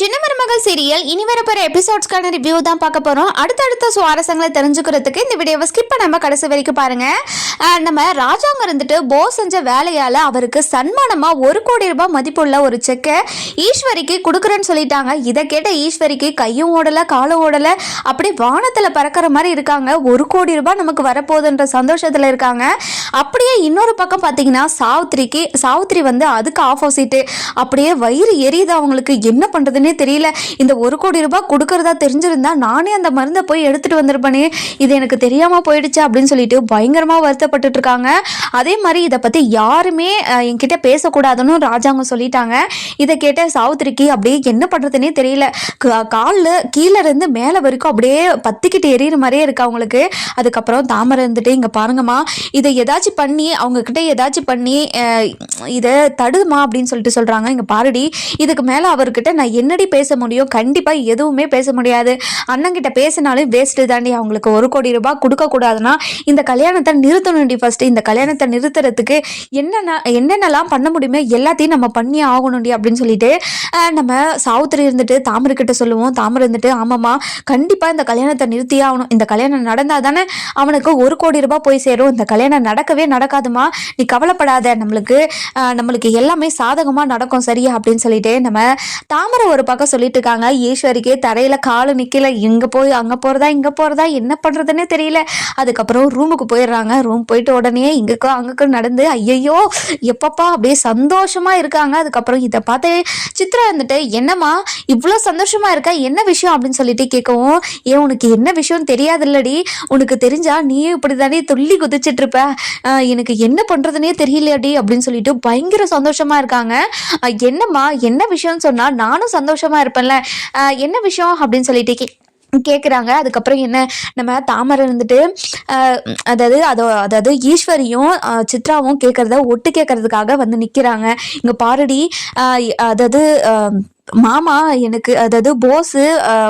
சின்ன மருமகள் சீரியல் இனி வரப்போற எபிசோட்ஸ்க்கான ரிவ்யூ தான் பார்க்க போறோம். அடுத்தடுத்த சுவாரஸ்யங்களை தெரிஞ்சுக்கிறதுக்கு இந்த வீடியோவை ஸ்கிப் பண்ணாம கடைசி வரைக்கும் பாருங்க. நம்ம ராஜாங்க இருந்துட்டு போ செஞ்ச வேலையால அவருக்கு சன்மானமா ஒரு கோடி ரூபாய் மதிப்புள்ள ஒரு செக்கை ஈஸ்வரிக்கு கொடுக்குறேன்னு சொல்லிட்டாங்க. இதை கேட்ட ஈஸ்வரிக்கு கையும் ஓடல காலும் ஓடல. அப்படி வானத்துல பறக்கிற மாதிரி இருக்காங்க. ஒரு கோடி ரூபாய் நமக்கு வரப்போகுதுன்ற சந்தோஷத்துல இருக்காங்க. அப்படியே இன்னொரு பக்கம் பார்த்தீங்கன்னா சாவித்திரிக்கு சாவித்திரி வந்து அதுக்கு ஆப்போசிட்டு அப்படியே வயிறு எரியுது அவங்களுக்கு. என்ன பண்ணுறதுனே தெரியல. இந்த ஒரு கோடி ரூபாய் கொடுக்கறதா தெரிஞ்சிருந்தா நானே அந்த மருந்தை போய் எடுத்துட்டு வந்திருப்பேனே. இது எனக்கு தெரியாமல் போயிடுச்சு அப்படின்னு சொல்லிட்டு பயங்கரமாக வருத்தப்பட்டு இருக்காங்க. அதே மாதிரி இதை பற்றி யாருமே என்கிட்ட பேசக்கூடாதுன்னு ராஜாங்க சொல்லிட்டாங்க. இதை கேட்ட சாவுத்திரிக்கு அப்படியே என்ன பண்ணுறதுனே தெரியல. காலில் கீழே இருந்து மேலே வரைக்கும் அப்படியே பத்திக்கிட்டு எரியிற மாதிரியே இருக்கு அவங்களுக்கு. அதுக்கப்புறம் தாமரை இருந்துட்டு இங்கே பாருங்கம்மா இதை ஏதாச்சும் பண்ணி அவங்க கிட்ட ஏதாச்சும் பண்ணி இதை தடுமா? அப்படின்னு சொல்லிட்டு சொல்கிறாங்க இங்கே பாருடி இதுக்கு மேலே அவர்கிட்ட நான் என்ன என்னடி பேச முடியும். கண்டிப்பாக எதுவுமே பேச முடியாது. அண்ணங்கிட்ட பேசினாலும் வேஸ்ட்டு தாண்டி அவங்களுக்கு ஒரு கோடி ரூபாய் கொடுக்கக்கூடாதுன்னா இந்த கல்யாணத்தை நிறுத்தணும்டி ஃபஸ்ட்டு இந்த கல்யாணத்தை நிறுத்துறதுக்கு என்னென்ன என்னென்னலாம் பண்ண முடியுமோ எல்லாத்தையும் நம்ம பண்ணி ஆகணும்டி அப்படின்னு சொல்லிட்டு நம்ம சாவுத்திரி இருந்துட்டு தாமரை கிட்ட சொல்லுவோம். தாமரை இருந்துட்டு ஆமாம்மா கண்டிப்பாக இந்த கல்யாணத்தை நிறுத்தியே ஆகணும். இந்த கல்யாணம் நடந்தால் தானே அவனுக்கு ஒரு கோடி ரூபாய் போய் சேரும். இந்த கல்யாணம் நடக்கவே நடக்காதுமா நீ கவலைப்படாத. நம்மளுக்கு நம்மளுக்கு எல்லாமே சாதகமாக நடக்கும் சரியா அப்படின்னு சொல்லிட்டு நம்ம தாமரை ஒரு பக்கம் சொல்லிட்டு இருக்காங்க ஈஸ்வரிக்கே தரையில காலு நிக்கல இங்க போய் அங்க போறதா இங்க போறதா என்ன பண்றதுன்னே தெரியல. அதுக்கப்புறம் ரூமுக்கு போயிடுறாங்க. ரூம் போயிட்டு உடனே இங்கக்கோ அங்கக்கோ நடந்து ஐயையோ எப்பப்பா அப்படியே சந்தோஷமா இருக்காங்க. அதுக்கப்புறம் இதை பார்த்து சித்ரா வந்துட்டு என்னம்மா இவ்வளோ சந்தோஷமா இருக்கா என்ன விஷயம்? அப்படின்னு சொல்லிட்டு கேட்கவும் ஏன் உனக்கு என்ன விஷயம் தெரியாதுல்லடி. உனக்கு தெரிஞ்சா நீயும் இப்படி தானே துள்ளி குதிச்சிட்டு இருப்ப எனக்கு என்ன பண்றதுனே தெரியலடி. அப்படின்னு சொல்லிட்டு பயங்கர சந்தோஷமா இருக்காங்க. என்னம்மா என்ன விஷயம்னு சொன்னா நானும் சந்தோஷம் இருப்பேன்ல. என்ன விஷயம் அப்படின்னு சொல்லிட்டு கே கேட்குறாங்க அதுக்கப்புறம் என்ன நம்ம தாமரை இருந்துட்டு ஆஹ் அதாவது அதோ அதாவது ஈஸ்வரியும் ஆஹ் சித்ராவும் கேட்குறத ஒட்டு கேட்கறதுக்காக வந்து நிற்கிறாங்க இங்கே பாருடி ஆஹ் அதாவது ஆஹ் மாமா எனக்கு அதாவது போஸு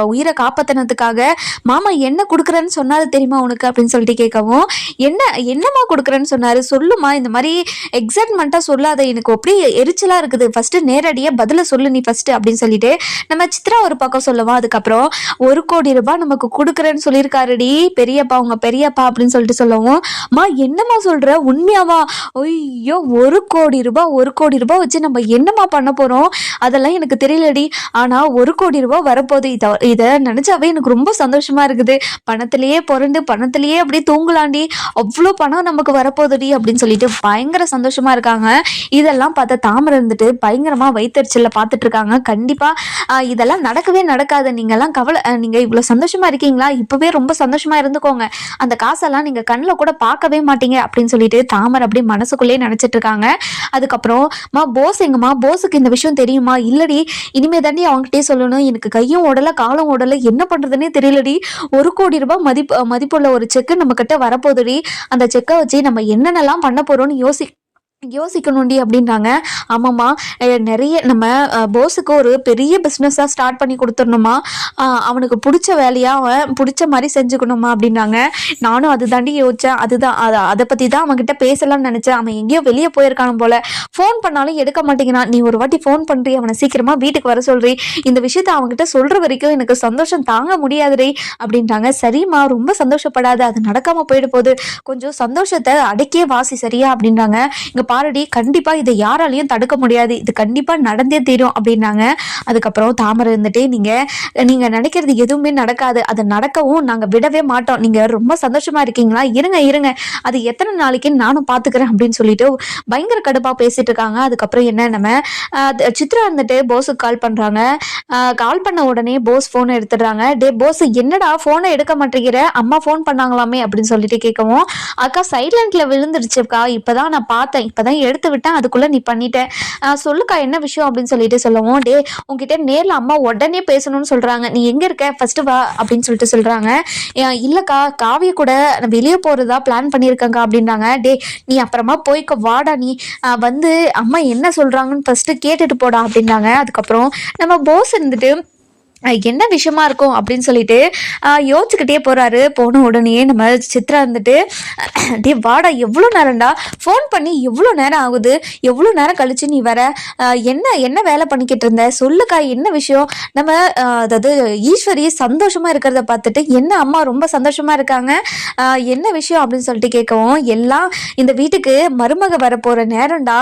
உயிரை காப்பாத்தினதுக்காக மாமா என்ன கொடுக்குறேன்னு சொன்னாரு தெரியுமா உனக்கு? அப்படின்னு சொல்லிட்டு கேட்கவும் என்ன என்னம்மா கொடுக்குறேன்னு சொன்னாரு? சொல்லுமா இந்த மாதிரி எக்ஸைட்மெண்ட்டாக சொல்லாத எனக்கு அப்படியே எரிச்சலாக இருக்குது. ஃபஸ்ட்டு நேரடியாக பதில சொல்லு நீ ஃபஸ்ட்டு அப்படின்னு சொல்லிட்டு நம்ம சித்ரா ஒரு பக்கம் சொல்லுவோம் அதுக்கப்புறம் ஒரு கோடி ரூபாய் நமக்கு கொடுக்குறேன்னு சொல்லியிருக்காருடி பெரியப்பா உங்க பெரியப்பா அப்படின்னு சொல்லிட்டு சொல்லவும் மா என்னம்மா சொல்கிற உண்மையாவா? ஐயோ ஒரு கோடி ரூபாய் ஒரு கோடி ரூபாய் வச்சு நம்ம என்னம்மா பண்ண போகிறோம் அதெல்லாம் எனக்கு தெரியல தெரியலடி ஆனா ஒரு கோடி ரூபாய் வரப்போகுது. இதை இதை நினைச்சாவே எனக்கு ரொம்ப சந்தோஷமா இருக்குது. பணத்திலேயே புரண்டு பணத்திலேயே அப்படியே தூங்கலாண்டி. அவ்வளோ பணம் நமக்கு வரப்போகுதுடி அப்படின்னு சொல்லிட்டு பயங்கர சந்தோஷமா இருக்காங்க. இதெல்லாம் பார்த்தா தாமரை இருந்துட்டு பயங்கரமா வயிற்றுச்சல்ல பார்த்துட்டு இருக்காங்க. கண்டிப்பா இதெல்லாம் நடக்கவே நடக்காது. நீங்கள்லாம் கவலை நீங்கள் நீங்க இவ்வளோ சந்தோஷமா இருக்கீங்களா? இப்பவே ரொம்ப சந்தோஷமா இருந்துக்கோங்க. அந்த காசெல்லாம் நீங்க கண்ணில் கூட பார்க்கவே மாட்டீங்க அப்படின்னு சொல்லிட்டு தாமரை அப்படியே மனசுக்குள்ளேயே நினைச்சிட்டு இருக்காங்க. அதுக்கப்புறம் மா போஸ் எங்கம்மா? போஸுக்கு இந்த விஷயம் தெரியுமா? இல்லடி இனிமே தாண்டி அவங்ககிட்டயே சொல்லணும். எனக்கு கையும் ஓடல காலும் ஓடல. என்ன பண்றதுன்னே தெரியலடி. ஒரு கோடி ரூபாய் மதிப்பு மதிப்புள்ள ஒரு செக்கு நம்ம கிட்ட அந்த செக்கை வச்சு நம்ம என்னென்னலாம் பண்ண போறோம்னு யோசி யோசிக்கணும்டி அப்படின்றாங்க. ஆமாம்மா நிறைய நம்ம போஸுக்கு ஒரு பெரிய பிஸ்னஸாக ஸ்டார்ட் பண்ணி கொடுத்துடணுமா? அவனுக்கு பிடிச்ச வேலையாக அவன் பிடிச்ச மாதிரி செஞ்சுக்கணுமா அப்படின்னாங்க நானும் அது தாண்டி யோசித்தேன் அதுதான் அதை அதை பற்றி தான் அவன்கிட்ட பேசலாம்னு நினச்சேன். அவன் எங்கேயோ வெளியே போயிருக்கான போல. ஃபோன் பண்ணாலும் எடுக்க மாட்டேங்கிறான். நீ ஒரு வாட்டி ஃபோன் பண்ணுறி அவனை சீக்கிரமாக வீட்டுக்கு வர சொல்றி. இந்த விஷயத்த அவன்கிட்ட சொல்கிற வரைக்கும் எனக்கு சந்தோஷம் தாங்க முடியாதுடி அப்படின்றாங்க. சரிம்மா ரொம்ப சந்தோஷப்படாது. அது நடக்காமல் போயிட போகுது. கொஞ்சம் சந்தோஷத்தை அடக்கே வாசி சரியா அப்படின்றாங்க. இங்க பாருடி கண்டிப்பா இதை யாராலையும் தடுக்க முடியாது. இது கண்டிப்பா நடந்தே தீரும் அப்படின்னாங்க. அதுக்கப்புறம் தாமரை இருந்துட்டு நீங்க நீங்க நினைக்கிறது எதுவுமே நடக்காது. அது நடக்கவும் நாங்க விடவே மாட்டோம். நீங்க ரொம்ப சந்தோஷமா இருக்கீங்களா? இருங்க இருங்க. அது எத்தனை நாளைக்கு நானும் பாத்துக்கிறேன் அப்படின்னு சொல்லிட்டு பயங்கர கடுப்பா பேசிட்டு இருக்காங்க. அதுக்கப்புறம் என்ன நம்ம சித்ரா இருந்துட்டு போஸுக்கு கால் பண்றாங்க. கால் பண்ண உடனே போஸ் ஃபோனை எடுத்துடுறாங்க. டே போஸ் என்னடா போனை எடுக்க மாட்டேங்கிற? அம்மா ஃபோன் பண்ணாங்களாமே? அப்படின்னு சொல்லிட்டு கேட்கவும் அக்கா சைலண்ட்ல விழுந்துருச்சுக்கா இப்பதான் நான் பார்த்தேன். இப்பதான் எடுத்து விட்டேன் அதுக்குள்ள நீ பண்ணிட்டேன் சொல்லுக்கா என்ன விஷயம் அப்படின்னு சொல்லிட்டு சொல்லுவோம். டே உங்ககிட்ட நேர்ல அம்மா உடனே பேசணும்னு சொல்றாங்க. நீ எங்க இருக்க? ஃபர்ஸ்ட் வா அப்படின்னு சொல்லிட்டு சொல்றாங்க. இல்லக்கா காவிய கூட நான் வெளியே போறதா பிளான் பண்ணியிருக்கேங்க்கா அப்படின்றாங்க. டே நீ அப்புறமா போய்க்க வாடா நீ. வந்து அம்மா என்ன சொல்றாங்கன்னு ஃபர்ஸ்ட் கேட்டுட்டு போடா அப்படின்னாங்க அதுக்கப்புறம் நம்ம போஸ் இருந்துட்டு என்ன விஷயமா இருக்கும் அப்படின்னு சொல்லிட்டு யோசிச்சுக்கிட்டே போறாரு. போன உடனே நம்ம சித்ரா இருந்துட்டு டே வாடா எவ்வளோ நேரம்டா? ஃபோன் பண்ணி எவ்வளோ நேரம் ஆகுது? எவ்வளோ நேரம் கழிச்சு நீ வர? என்ன என்ன வேலை பண்ணிக்கிட்டு இருந்த? சொல்லுக்கா என்ன விஷயம்? நம்ம அதாவது ஈஸ்வரி சந்தோஷமா இருக்கிறத பார்த்துட்டு என்ன அம்மா ரொம்ப சந்தோஷமா இருக்காங்க? என்ன விஷயம் அப்படின்னு சொல்லிட்டு கேட்கவும் எல்லாம் இந்த வீட்டுக்கு மருமக வர போகிற நேரம்டா.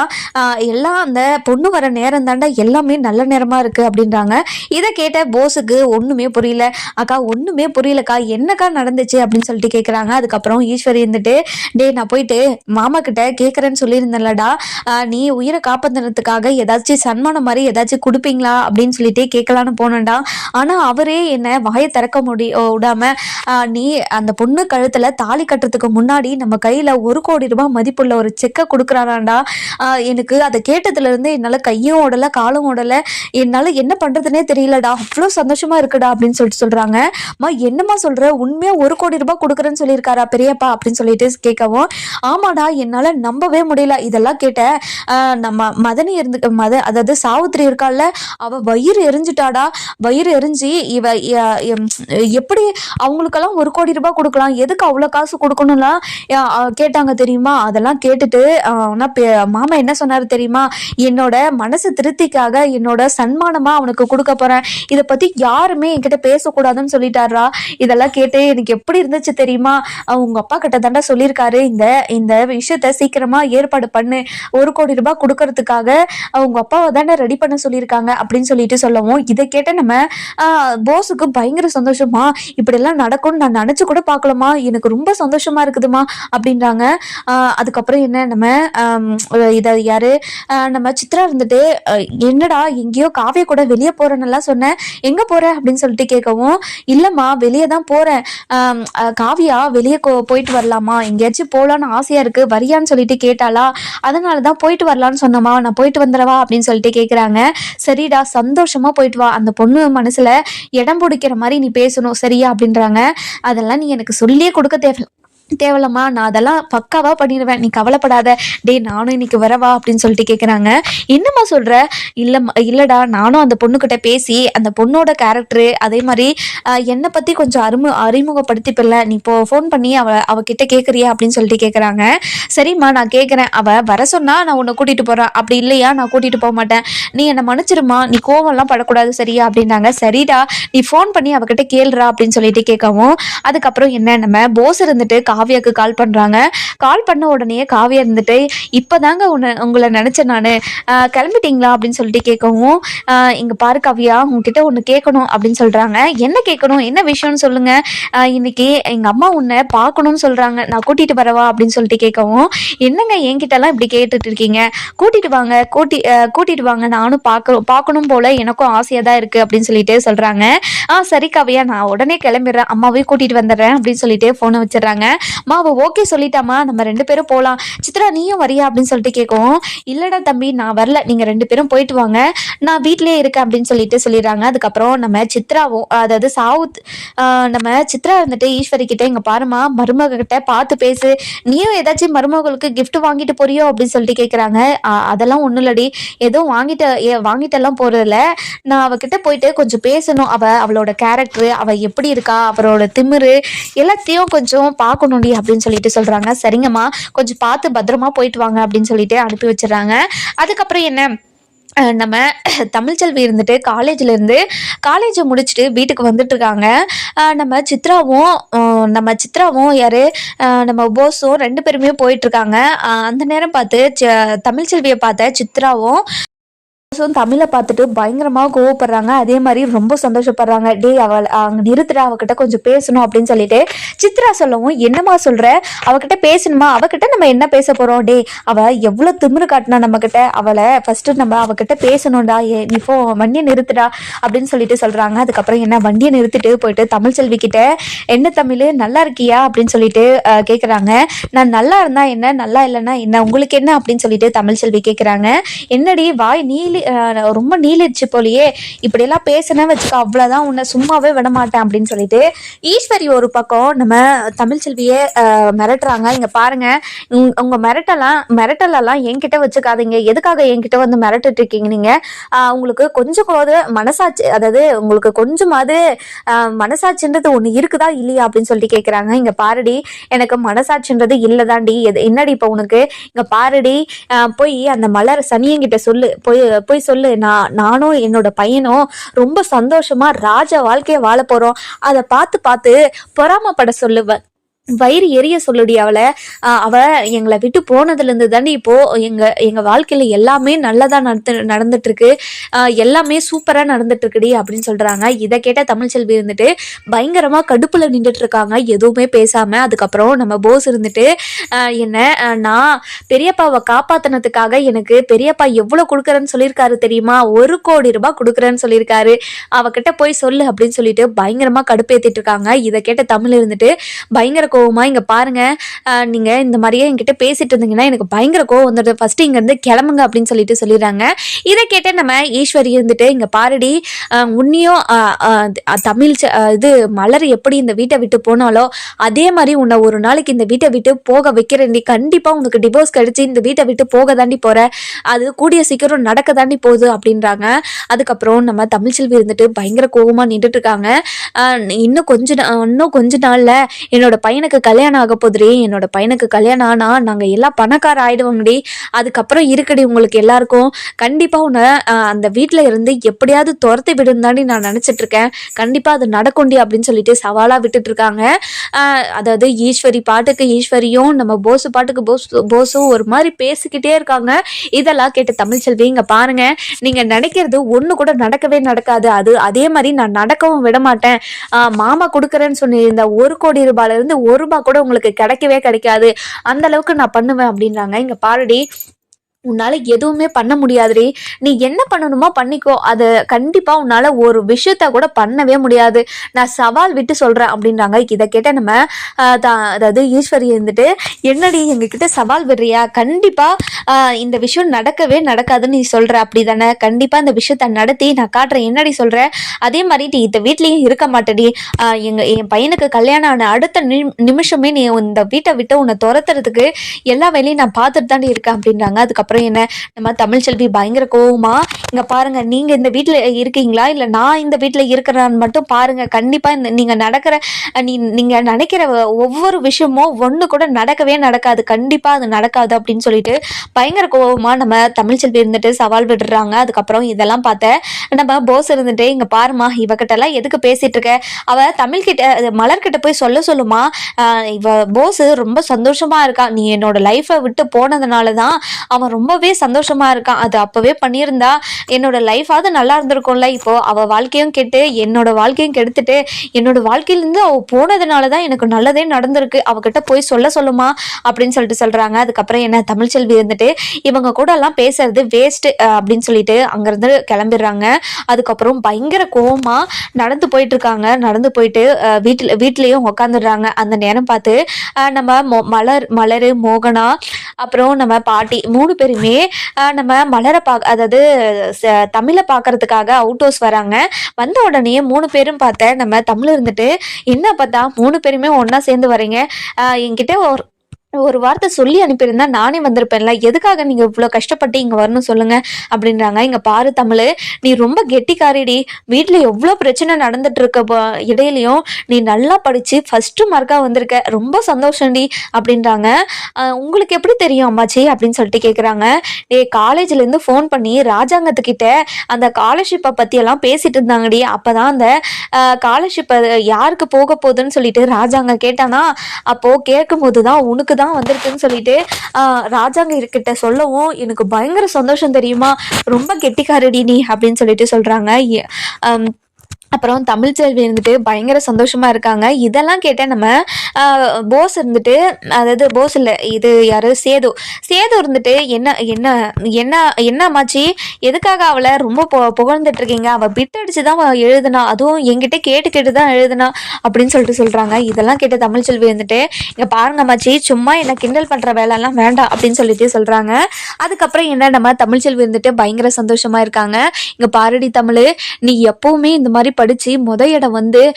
எல்லாம் அந்த பொண்ணு வர நேரம் தாண்டா எல்லாமே நல்ல நேரமா இருக்கு அப்படின்றாங்க. இதை கேட்ட ரோஸுக்கு ஒன்றுமே புரியல. அக்கா ஒன்றுமே புரியலக்கா. என்னக்கா நடந்துச்சு? அப்படின்னு சொல்லிட்டு கேட்குறாங்க அதுக்கப்புறம் ஈஸ்வரி இருந்துட்டு டேய் நான் போயிட்டு மாமா கிட்ட கேட்குறேன்னு சொல்லியிருந்தேன்லடா. நீ உயிரை காப்பாத்துறதுக்காக ஏதாச்சும் சன்மானம் மாதிரி ஏதாச்சும் கொடுப்பீங்களா? அப்படின்னு சொல்லிட்டு கேட்கலான்னு போனேன்டா. ஆனால் அவரே என்னை வாயை திறக்க முடி விடாம நீ அந்த பொண்ணு கழுத்தில் தாலி கட்டுறதுக்கு முன்னாடி நம்ம கையில் ஒரு கோடி ரூபாய் மதிப்புள்ள ஒரு செக்கை கொடுக்குறாராண்டா எனக்கு அதை கேட்டதுலேருந்து என்னால் கையும் ஓடலை காலும் ஓடலை. என்னால் என்ன பண்ணுறதுனே தெரியலடா. அவ்வளோ சந்தோஷமா இருக்குடா அப்படின்னு சொல்லிட்டு சொல்றாங்க. அம்மா என்னம்மா சொல்ற? உண்மையா ஒரு கோடி ரூபாய் கொடுக்குறேன்னு சொல்லியிருக்காரா பெரியப்பா? அப்படின்னு சொல்லிட்டு கேட்கவும் ஆமாடா என்னால நம்பவே முடியல. இதெல்லாம் கேட்ட நம்ம மதனி இருந்து மத அதாவது சாவித்திரி இருக்கால்ல அவ வயிறு எரிஞ்சுட்டாடா. வயிறு எரிஞ்சு இவ எப்படி அவங்களுக்கெல்லாம் ஒரு கோடி ரூபாய் கொடுக்கலாம்? எதுக்கு அவ்வளோ காசு கொடுக்கணும்லாம் கேட்டாங்க தெரியுமா? அதெல்லாம் கேட்டுட்டு ஆனா மாமா என்ன சொன்னாரு தெரியுமா? என்னோட மனசு திருப்திக்காக என்னோட சன்மானமா அவனுக்கு கொடுக்க போறேன். இதை பத்தி யாருமே என்கிட்ட பேசக்கூடாதுன்னு சொல்லிட்டாரா? இதெல்லாம் கேட்டு எனக்கு எப்படி இருந்துச்சு தெரியுமா? உங்க அப்பா கிட்ட தாண்டா சொல்லியிருக்காரு. இந்த இந்த விஷயத்த சீக்கிரமா ஏற்பாடு பண்ணு. ஒரு கோடி ரூபாய் கொடுக்கறதுக்காக அவங்க உங்க அப்பாவை தானே ரெடி பண்ண சொல்லியிருக்காங்க அப்படின்னு சொல்லிட்டு சொல்லவும் இதை கேட்ட நம்ம போஸுக்கு பயங்கர சந்தோஷமா இப்படியெல்லாம் நடக்கும்னு நான் நினைச்சு கூட பார்க்கலாமா எனக்கு ரொம்ப சந்தோஷமா இருக்குதுமா அப்படின்றாங்க. அதுக்கப்புறம் என்ன நம்ம இதை யாரு நம்ம சித்ரா இருந்துட்டு என்னடா எங்கேயோ காவிய கூட வெளியே போறேன்னெல்லாம் சொன்னேன். எங்க போற அப்படின்னு சொல்லிட்டு கேட்கவும் இல்லம்மா வெளியே தான் போறேன் காவியா வெளியே போயிட்டு வரலாமா? எங்கேயாச்சும் போகலான்னு ஆசையா இருக்கு. வரியான்னு சொல்லிட்டு கேட்டாளா? அதனால தான் போயிட்டு வரலான்னு சொன்னமா நான் போயிட்டு வந்துடவா அப்படின்னு சொல்லிட்டு கேட்குறாங்க சரிடா சந்தோஷமா போயிட்டு வா. அந்த பொண்ணு மனசுல இடம் பிடிக்கிற மாதிரி நீ பேசணும். சரியா? அப்படின்றாங்க. அதெல்லாம் நீ எனக்கு சொல்லியே கொடுக்க தேவை தேவலம்மா நான் அதெல்லாம் பக்காவா பண்ணிடுவேன் நீ கவலைப்படாத. டேய் நானும் இன்னைக்கு வரவா அப்படின்னு சொல்லிட்டு கேட்குறாங்க என்னம்மா சொல்ற? இல்லம்மா இல்லடா நானும் அந்த பொண்ணுக்கிட்ட பேசி அந்த பொண்ணோட கேரக்டரு அதே மாதிரி என்னை பத்தி கொஞ்சம் அறிமு அறிமுகப்படுத்திப்பில்ல. நீ இப்போ ஃபோன் பண்ணி அவ அவகிட்ட கேட்குறியா அப்படின்னு சொல்லிட்டு கேட்குறாங்க சரிம்மா நான் கேட்குறேன் அவ வர சொன்னா நான் உன்னை கூட்டிட்டு போறேன். அப்படி இல்லையா? நான் கூட்டிட்டு போக மாட்டேன். நீ என்னை மன்னிச்சிருமா நீ கோவம்லாம் படக்கூடாது சரியா? அப்படின்னாங்க. சரிடா நீ ஃபோன் பண்ணி அவகிட்ட கேளுறா அப்படின்னு சொல்லிட்டு கேட்கவும் அதுக்கப்புறம் என்ன நம்ம போஸ் இருந்துட்டு காவியாக்கு கால் பண்ணுறாங்க கால் பண்ண உடனே காவியா இருந்துட்டு இப்போதாங்க உன்னை உங்களை நினச்சேன் நான். கிளம்பிட்டீங்களா? அப்படின்னு சொல்லிட்டு கேட்கவும் இங்கே பாரு காவியா உங்ககிட்ட ஒன்று கேட்கணும் அப்படின்னு சொல்கிறாங்க என்ன கேட்கணும் என்ன விஷயம்னு சொல்லுங்க. இன்னைக்கு எங்கள் அம்மா உன்னை பார்க்கணும்னு சொல்கிறாங்க நான் கூட்டிகிட்டு வரவா? அப்படின்னு சொல்லிட்டு கேட்கவும் என்னங்க என்கிட்டலாம் இப்படி கேட்டுட்டு இருக்கீங்க? கூட்டிட்டு வாங்க. கூட்டி கூட்டிட்டு வாங்க. நானும் பார்க்க பார்க்கணும் போல எனக்கும் ஆசையாக தான் இருக்குது அப்படின்னு சொல்லிட்டு சொல்கிறாங்க ஆ சரி காவியா. நான் உடனே கிளம்பிடுறேன். அம்மாவே கூட்டிட்டு வந்துடுறேன். அப்படின்னு சொல்லிட்டு ஃபோனை வச்சிடுறாங்க. அம்மா அவ ஓகே சொல்லிட்டாமா நம்ம ரெண்டு பேரும் போகலாம் சித்ரா நீயும் வரியா அப்படின்னு சொல்லிட்டு கேட்கவும் இல்லடா தம்பி நான் வரல. நீங்க ரெண்டு பேரும் போயிட்டு வாங்க. நான் வீட்லயே இருக்கேன் அப்படின்னு சொல்லிட்டு சொல்லிடுறாங்க. அதுக்கப்புறம் நம்ம சித்ராவும் அதாவது சாவுத் ஆஹ் நம்ம சித்ரா வந்துட்டு ஈஸ்வரி கிட்ட இங்க பாருமா மருமக கிட்ட பார்த்து பேசு. நீயும் ஏதாச்சும் மருமகளுக்கு கிஃப்ட் வாங்கிட்டு போறியோ? அப்படின்னு சொல்லிட்டு கேட்குறாங்க. அதெல்லாம் ஒண்ணும் இல்லடி. எதுவும் வாங்கிட்டு ஏ- வாங்கிட்டெல்லாம் போகிறதில்ல நான் அவகிட்ட போயிட்டு கொஞ்சம் பேசணும். அவ அவளோட கேரக்டர் அவ எப்படி இருக்கா? அவரோட திமிரு எல்லாத்தையும் கொஞ்சம் பார்க்கணும் பார்க்கணும்டி அப்படின்னு சொல்லிட்டு சொல்றாங்க. சரிங்கம்மா கொஞ்சம் பார்த்து பத்திரமா போயிட்டு வாங்க அப்படின்னு சொல்லிட்டு அனுப்பி வச்சிடுறாங்க. அதுக்கப்புறம் என்ன? நம்ம தமிழ்ச்செல்வி இருந்துட்டு காலேஜ்ல இருந்து காலேஜை முடிச்சுட்டு வீட்டுக்கு வந்துட்டுருக்காங்க நம்ம சித்ராவும் நம்ம சித்ராவும் யார்? நம்ம போஸும் ரெண்டு பேருமே போயிட்டுருக்காங்க அந்த நேரம் பார்த்து ச- தமிழ்ச்செல்வியை பார்த்த சித்ராவும் ஸோ தமிழை பார்த்துட்டு பயங்கரமாக கோவப்படுறாங்க. அதே மாதிரி ரொம்ப சந்தோஷப்படுறாங்க. டேய் அவள் அங்கே நிறுத்துறா அவகிட்ட கொஞ்சம் பேசணும் அப்படின்னு சொல்லிட்டு சித்ரா சொல்லவும் என்னம்மா சொல்கிற அவகிட்ட பேசணுமா? அவகிட்ட நம்ம என்ன பேச போகிறோம் டே அவள் எவ்வளோ திமிரு காட்டினா நம்மக்கிட்ட அவளை ஃபஸ்ட்டு நம்ம அவகிட்ட பேசணும்டா. ஏ நீ போ வண்டியை நிறுத்துடா அப்படின்னு சொல்லிட்டு சொல்கிறாங்க அதுக்கப்புறம் என்ன வண்டியை நிறுத்திட்டு போயிட்டு தமிழ் செல்விக்கிட்ட என்ன தமிழ்? நல்லா இருக்கியா? அப்படின்னு சொல்லிட்டு கேட்குறாங்க நான் நல்லா இருந்தால் என்ன? நல்லா இல்லைன்னா என்ன? உங்களுக்கு என்ன? அப்படின்னு சொல்லிட்டு தமிழ் செல்வி கேட்குறாங்க என்னடி வாய் நீலி ரொம்ப நீளிடுச்சு போலியே. இப்படியெல்லாம் பேசுனேன் வச்சுக்க அவ்வளோதான் உன்னை சும்மாவே விட மாட்டேன் அப்படின்னு சொல்லிட்டு ஈஸ்வரி ஒரு பக்கம் நம்ம தமிழ் செல்வியே மிரட்டுறாங்க. இங்கே பாருங்க உங்க மிரட்டலாம் மிரட்டலெல்லாம் என்கிட்ட வச்சுக்காதீங்க. எதுக்காக என்கிட்ட வந்து மிரட்டுட்டு இருக்கீங்க நீங்க? உங்களுக்கு கொஞ்சம் கூட மனசாட்சி அதாவது உங்களுக்கு கொஞ்சமாவது மனசாட்சின்றது ஒண்ணு இருக்குதா இல்லையா அப்படின்னு சொல்லிட்டு கேக்குறாங்க. இங்க பாருடி எனக்கு மனசாட்சின்றது இல்லதாண்டி. எது என்னடி இப்ப உனக்கு? இங்க பாருடி போய் அந்த மலர் சனியங்கிட்ட சொல்லு போய் போய் சொல்லு. நான் நானும் என்னோட பையனும் ரொம்ப சந்தோஷமா ராஜ வாழ்க்கையை வாழ போறோம். அதை பார்த்து பார்த்து பொறாமப்பட சொல்லுவேன் வயிறு எரிய சொல்லுடி அவளை. அவ எங்களை விட்டு போனதுல இருந்து தாண்டி இப்போ எங்க எங்க வாழ்க்கையில எல்லாமே நல்லதா நடந்து நடந்துட்டு இருக்கு எல்லாமே சூப்பரா நடந்துட்டு இருக்குடி அப்படின்னு சொல்றாங்க. இதை கேட்ட தமிழ்ச்செல்வி இருந்துட்டு பயங்கரமா கடுப்புல நின்றுட்டு இருக்காங்க எதுவுமே பேசாம அதுக்கப்புறம் நம்ம போஸ் இருந்துட்டு என்ன நான் பெரியப்பாவை காப்பாத்தினதுக்காக எனக்கு பெரியப்பா எவ்வளவு கொடுக்குறேன்னு சொல்லியிருக்காரு தெரியுமா? ஒரு கோடி ரூபாய் கொடுக்குறேன்னு சொல்லியிருக்காரு. அவகிட்ட போய் சொல்லு அப்படின்னு சொல்லிட்டு பயங்கரமா கடுப்பேத்திட்டு இருக்காங்க இதை கேட்ட தமிழ் இருந்துட்டு பயங்கர கோவமா இங்க பாருங்க நீங்கள் நீங்க இந்த மாதிரியே என்கிட்ட பேசிட்டு இருந்தீங்கன்னா எனக்கு பயங்கர கோவம் வந்துடுது. ஃபர்ஸ்ட் இங்க இருந்து கிளம்புங்க அப்படின்னு சொல்லிட்டு சொல்லிடுறாங்க. இதை கேட்ட நம்ம ஈஸ்வரி இருந்துட்டு இங்க பாருடி உன்னையும் தமிழ் இது மலர் எப்படி இந்த வீட்டை விட்டு போனாலோ அதே மாதிரி உன்னை ஒரு நாளைக்கு இந்த வீட்டை விட்டு போக வைக்கிறேன்டி கண்டிப்பா உனக்கு டிவோர்ஸ் கழிச்சு இந்த வீட்டை விட்டு போக தாண்டி போற. அது கூடிய சீக்கிரம் நடக்க தாண்டி போகுது அப்படின்றாங்க. அதுக்கப்புறம் நம்ம தமிழ்ச்செல்வி இருந்துட்டு பயங்கர கோவமா நின்றுட்டு இருக்காங்க. இன்னும் கொஞ்ச இன்னும் கொஞ்ச நாள்ல என்னோட பையனுக்கு கல்யாணம் ஆக போதுடி என்னோட பையனுக்கு கல்யாணம் ஆனா நாங்க எல்லாம் பணக்கார ஆயிடுவோங்கடி அதுக்கப்புறம் இருக்குடி உங்களுக்கு எல்லாருக்கும். கண்டிப்பா உன்னை அந்த வீட்டுல இருந்து எப்படியாவது துரத்தி விடுந்தாண்டி நான் நினைச்சிட்டு இருக்கேன். கண்டிப்பா அது நடக்கும்டி அப்படின்னு சொல்லிட்டு சவாலா விட்டுட்டு இருக்காங்க. அதாவது ஈஸ்வரி பாட்டுக்கு ஈஸ்வரியும் நம்ம போசு பாட்டுக்கு போஸ் போஸும் ஒரு மாதிரி பேசிக்கிட்டே இருக்காங்க. இதெல்லாம் கேட்டு தமிழ்ச்செல்வி இங்க பாருங்க நீங்க நினைக்கிறது ஒண்ணு கூட நடக்கவே நடக்காது. அது அதே மாதிரி நான் நடக்கவும் விட மாட்டேன். மாமா கொடுக்குறேன்னு சொன்ன இந்த ஒரு கோடி ரூபாயில இருந்து ஒரு ரூபாய் கூட உங்களுக்கு கிடைக்கவே கிடைக்காது. அந்த அளவுக்கு நான் பண்ணுவேன் அப்படின்றாங்க. இங்க பாருடி உன்னால எதுவுமே பண்ண முடியாதுரி நீ என்ன பண்ணணுமோ பண்ணிக்கோ. அது கண்டிப்பா உன்னால ஒரு விஷயத்த கூட பண்ணவே முடியாது. நான் சவால் விட்டு சொல்றேன் அப்படின்றாங்க. இதை கேட்ட நம்ம தா- அதாவது ஈஸ்வரி இருந்துட்டு என்னடி எங்ககிட்ட சவால் விடுறியா? கண்டிப்பா இந்த விஷயம் நடக்கவே நடக்காதுன்னு நீ சொல்ற அப்படிதானே? கண்டிப்பா இந்த விஷயத்த நடத்தி நான் காட்டுறேன். என்னடி சொல்ற? அதே மாதிரி நீ இந்த வீட்லயும் இருக்க மாட்டேடி. எங்கள் எங்க என் பையனுக்கு கல்யாணம் ஆன அடுத்த நிமி- நிமிஷமே நீ இந்த வீட்டை விட்டு உன்னை துரத்துறதுக்கு எல்லா வேலையும் நான் பார்த்துட்டு தாண்டி இருக்கேன் அப்படின்றாங்க. அதுக்கப்புறம் அப்புறம் என்ன நம்ம தமிழ்ச்செல்வி பயங்கர கோவமா இங்க பாருங்க நீங்க இந்த வீட்டுல இருக்கீங்களா? இல்ல நான் இந்த வீட்டுல இருக்கிறான்னு மட்டும் பாருங்க கண்டிப்பா இந்த நீங்க நடக்கிற நீ நீங்க நினைக்கிற ஒவ்வொரு விஷயமும் ஒண்ணு கூட நடக்கவே நடக்காது கண்டிப்பா அது நடக்காது அப்படின்னு சொல்லிட்டு பயங்கர கோவமா நம்ம தமிழ்ச்செல்வி இருந்துட்டு சவால் விடுறாங்க. அதுக்கப்புறம் இதெல்லாம் பார்த்த நம்ம போஸ் இருந்துட்டு இங்க பாருமா இவகிட்ட எல்லாம் எதுக்கு பேசிட்டு இருக்க? அவ தமிழ் கிட்ட மலர்கிட்ட போய் சொல்ல சொல்லுமா இவ போஸ் ரொம்ப சந்தோஷமா இருக்கா. நீ என்னோட லைஃபை விட்டு போனதுனால தான் அவன் ரொம்பவே சந்தோஷமா இருக்கான் அது அப்பவே பண்ணியிருந்தா என்னோட லைஃபாவது நல்லா இருந்திருக்கும்ல. இப்போ அவ வாழ்க்கையும் கெட்டு என்னோட வாழ்க்கையும் கெடுத்துட்டு என்னோட வாழ்க்கையிலேருந்து அவள் போனதுனால தான் எனக்கு நல்லதே நடந்திருக்கு. அவகிட்ட போய் சொல்ல சொல்லுமா அப்படின்னு சொல்லிட்டு சொல்றாங்க. அதுக்கப்புறம் என்ன தமிழ்ச்செல்வி இருந்துட்டு இவங்க கூட எல்லாம் பேசுறது வேஸ்ட் அப்படின்னு சொல்லிட்டு அங்கிருந்து கிளம்பிடுறாங்க. அதுக்கப்புறம் பயங்கர கோவமா நடந்து போயிட்டு இருக்காங்க நடந்து போயிட்டு வீட்டில் வீட்டுல வீட்லயும் உட்காந்துடுறாங்க அந்த நேரம் பார்த்து நம்ம மொ- மலர் மோகனா அப்புறம் நம்ம பாட்டி மூணு பேர் பேருமே நம்ம மலரை பார்க்க அதாவது ச- தமிழை பார்க்கறதுக்காக அவுட் ஹவுஸ் வராங்க. வந்த உடனே மூணு பேரும் பார்த்த நம்ம தமிழ் இருந்துட்டு என்ன பார்த்தா மூணு பேருமே ஒன்றா சேர்ந்து வரீங்க என்கிட்ட ஒரு ஒரு வார்த்தை சொல்லி அனுப்பியிருந்தா நானே வந்திருப்பேன்ல. எதுக்காக நீங்க இவ்வளோ கஷ்டப்பட்டு இங்க வரணும் சொல்லுங்க அப்படின்றாங்க. இங்க பாரு தமிழ் நீ ரொம்ப கெட்டிக்காரிடி. வீட்டில் எவ்வளோ பிரச்சனை நடந்துட்டு இருக்க இடையிலயும் நீ நல்லா படிச்சு ஃபர்ஸ்ட் மார்க்கா வந்திருக்க. ரொம்ப சந்தோஷம்டி அப்படின்றாங்க. உங்களுக்கு எப்படி தெரியும் அம்மாச்சி அப்படின்னு சொல்லிட்டு கேக்குறாங்க. டே காலேஜ்ல இருந்து ஃபோன் பண்ணி ராஜாங்கத்துக்கிட்ட அந்த ஸ்காலர்ஷிப்பை பத்தி எல்லாம் பேசிட்டு இருந்தாங்கடி. அப்பதான் அந்த ஸ்காலர்ஷிப்பை யாருக்கு போக போகுதுன்னு சொல்லிட்டு ராஜாங்க கேட்டானா அப்போ கேட்கும்போது தான் உனக்கு தான் வந்திருக்குன்னு சொல்லிட்டு ஆஹ், ராஜாங்க இருக்கிட்ட சொல்லவும் எனக்கு பயங்கர சந்தோஷம் தெரியுமா? ரொம்ப கெட்டிக்காரடி நீ அப்படின்னு சொல்லிட்டு சொல்றாங்க. அப்புறம் தமிழ்ச்செல்வி இருந்துட்டு பயங்கர சந்தோஷமா இருக்காங்க. இதெல்லாம் கேட்ட நம்ம போஸ் இருந்துட்டு அதாவது போஸ் இல்லை இது யாரு? சேது. சேது இருந்துட்டு என்ன என்ன என்ன என்ன மாச்சி எதுக்காக அவளை ரொம்ப பொ புகழ்ந்துட்டு இருக்கீங்க? அவள் பிட்டடிச்சு தான் எழுதுனா அதுவும் என்கிட்ட கேட்டு கேட்டு தான் எழுதுனா அப்படின்னு சொல்லிட்டு சொல்றாங்க. இதெல்லாம் கேட்ட தமிழ்ச்செல்வி இருந்துட்டு இங்க பாருங்க அம்மாச்சி சும்மா என்ன கிண்டல் பண்ற வேலைலாம் வேண்டாம் அப்படின்னு சொல்லிட்டு சொல்றாங்க. அதுக்கப்புறம் என்ன நம்ம தமிழ்ச்செல்வி இருந்துட்டு பயங்கர சந்தோஷமா இருக்காங்க. இங்க பாரடி தமிழ் நீ எப்பவுமே இந்த மாதிரி படிச்சு முத இடம் வந்து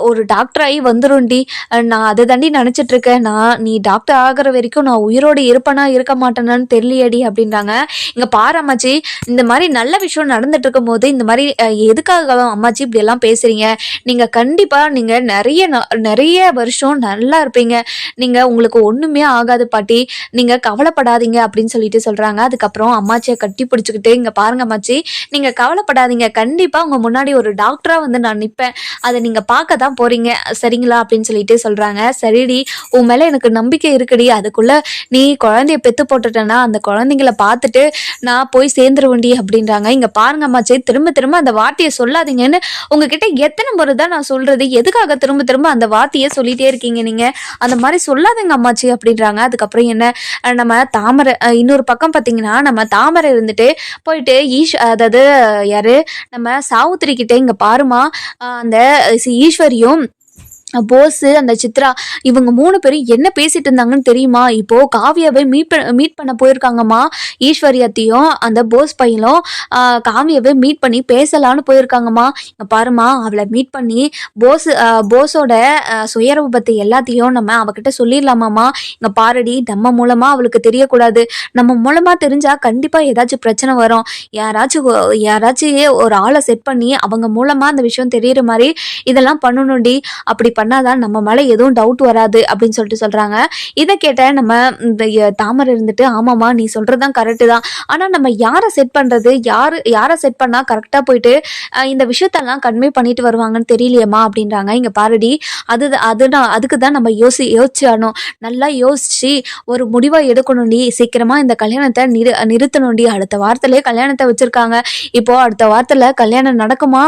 ஒரு டாக்டர் ஆகி வந்துரும்டி நான் அதை தாண்டி நினைச்சிட்டு இருக்கேன். நான் நீ டாக்டர் ஆகிற வரைக்கும் நான் உயிரோடு இருப்பேனா இருக்க மாட்டேனான்னு தெரியலையடி அப்படின்றாங்க. இங்க பாரு அம்மாச்சி இந்த மாதிரி நல்ல விஷயம் நடந்துட்டு இருக்கும் போது இந்த மாதிரி எதுக்காக அம்மாச்சி இப்படி எல்லாம் பேசுறீங்க? நீங்க கண்டிப்பா நீங்க நிறைய நா- நிறைய வருஷம் நல்லா இருப்பீங்க. நீங்க உங்களுக்கு ஒண்ணுமே ஆகாது பாட்டி. நீங்க கவலைப்படாதீங்க அப்படின்னு சொல்லிட்டு சொல்றாங்க. அதுக்கப்புறம் அம்மாச்சியை கட்டி பிடிச்சிக்கிட்டு இங்க பாருங்க அம்மாச்சி நீங்க கவலைப்படாதீங்க. கண்டிப்பா உங்க முன்னாடி ஒரு டாக்டரா வந்து நான் நிற்பேன் அதை நீங்கள் பார்க்க தான் போகிறீங்க சரிங்களா? அப்படின்னு சொல்லிட்டு சொல்கிறாங்க சரிடி உன் மேலே எனக்கு நம்பிக்கை இருக்குடி. அதுக்குள்ளே நீ குழந்தைய பெற்று போட்டுட்டேன்னா அந்த குழந்தைங்கள பார்த்துட்டு நான் போய் சேர்ந்துருவேண்டி அப்படின்றாங்க. இங்கே பாருங்க அம்மாச்சி திரும்ப திரும்ப அந்த வார்த்தையை சொல்லாதீங்கன்னு உங்ககிட்ட எத்தனை முறை தான் நான் சொல்கிறது எதுக்காக திரும்ப திரும்ப அந்த வார்த்தையை சொல்லிட்டே இருக்கீங்க நீங்கள் அந்த மாதிரி சொல்லாதீங்க அம்மாச்சி அப்படின்றாங்க. அதுக்கப்புறம் என்ன? நம்ம தாமரை இன்னொரு பக்கம் பார்த்தீங்கன்னா நம்ம தாமரை இருந்துட்டு போயிட்டு ஈஷ் அதாவது யாரு? நம்ம சாவுத்திரி கிட்டே இங்கே பாரு அஹ் அந்த ஈஸ்வரியும் போஸ் அந்த சித்ரா இவங்க மூணு பேரும் என்ன பேசிட்டு இருந்தாங்கன்னு தெரியுமா? இப்போ காவியாவை மீட் மீட் பண்ண போயிருக்காங்கம்மா ஈஸ்வரியத்தையும் அந்த போஸ் பையனும் காவியாவை மீட் பண்ணி பேசலான்னு போயிருக்காங்கம்மா. பாருமா அவளை மீட் பண்ணி போஸ் போஸோட ஆஹ், சுயரூபத்தை எல்லாத்தையும் நம்ம அவகிட்ட சொல்லிடலாமாம்மா? இங்க பாரடி நம்ம மூலமா அவளுக்கு தெரியக்கூடாது. நம்ம மூலமா தெரிஞ்சா கண்டிப்பா ஏதாச்சும் பிரச்சனை வரும். யாராச்சும் யாராச்சும் ஒரு ஆளை செட் பண்ணி அவங்க மூலமா அந்த விஷயம் தெரியற மாதிரி இதெல்லாம் பண்ணணும்டி. அப்படி பண்ணாதான் நம்ம மேலே எதுவும் டவுட் வராது அப்படின்னு சொல்லிட்டு சொல்கிறாங்க இதை கேட்ட நம்ம இந்த தாமரை இருந்துட்டு ஆமாம்மா நீ சொல்கிறது தான் கரெக்டு தான். ஆனால் நம்ம யாரை செட் பண்ணுறது யார் யாரை செட் பண்ணால் கரெக்டாக போயிட்டு இந்த விஷயத்தெல்லாம் கன்வே பண்ணிட்டு வருவாங்கன்னு தெரியலையேம்மா அப்படின்றாங்க. இங்கே பாருடி அது அதுதான் அதுக்கு தான் நம்ம யோசி யோசிச்சானோ நல்லா யோசிச்சு ஒரு முடிவை எடுக்கணும்டி. சீக்கிரமாக இந்த கல்யாணத்தை நிறு நிறுத்தணும்டி. அடுத்த வாரத்திலே கல்யாணத்தை வச்சுருக்காங்க. இப்போ அடுத்த வாரத்தில் கல்யாணம் நடக்குமா?